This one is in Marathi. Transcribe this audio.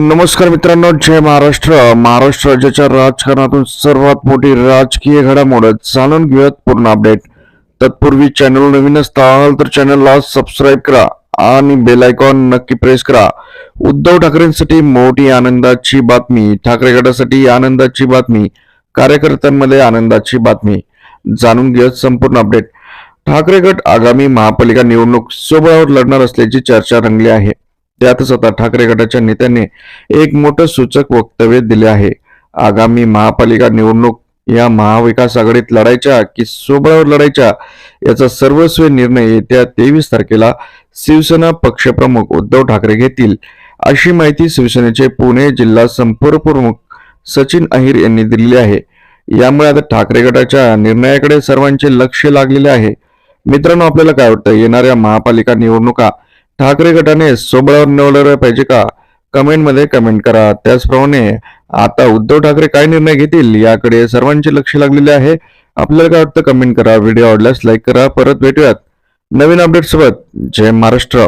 नमस्कार मित्रांनो जय महाराष्ट्र. महाराष्ट्र राज्याच्या राजकारणातून सर्वात मोठी राजकीय घडामोड जाणून घेऊयात पूर्ण अपडेट. तत्पूर्वी चॅनल नवीन असताल तर चॅनलला सबस्क्राईब करा आणि बेल आयकॉन नक्की प्रेस करा. उद्धव ठाकरेंसाठी मोठी आनंदाची बातमी ठाकरे गटासाठी आनंदाची बातमी कार्यकर्त्यांमध्ये आनंदाची बातमी. जाणून घेऊयात संपूर्ण अपडेट. ठाकरे गट आगामी महापालिका निवडणूक सोबळावर लढणार असल्याची चर्चा रंगली आहे. त्यातच आता ठाकरे गटाच्या नेत्यांनी एक मोठं सूचक वक्तव्य दिले आहे. आगामी महापालिका निवडणूक या महाविकास आघाडीत लढायच्या की सोबळावर लढायच्या याचा सर्वस्वी निर्णय येत्या तेवीस तारखेला शिवसेना पक्षप्रमुख उद्धव ठाकरे घेतील. अशी माहिती शिवसेनेचे पुणे जिल्हा संपर्क प्रमुख सचिन अहिर यांनी दिलेली आहे. यामुळे आता ठाकरे गटाच्या निर्णयाकडे सर्वांचे लक्ष लागलेले आहे. मित्रांनो आपल्याला काय वाटतं? येणाऱ्या महापालिका निवडणुका ठाकरे गटाने सोबळावर निवडलं पाहिजे का? कमेंटमध्ये कमेंट करा. त्याचप्रमाणे आता उद्धव ठाकरे काय निर्णय घेतील याकडे सर्वांचे लक्ष लागलेले आहे. आपल्याला काय वाटतं? कमेंट करा. व्हिडिओ आवडल्यास लाईक करा. परत भेटूयात. नवीन अपडेट सोबत. जय महाराष्ट्र.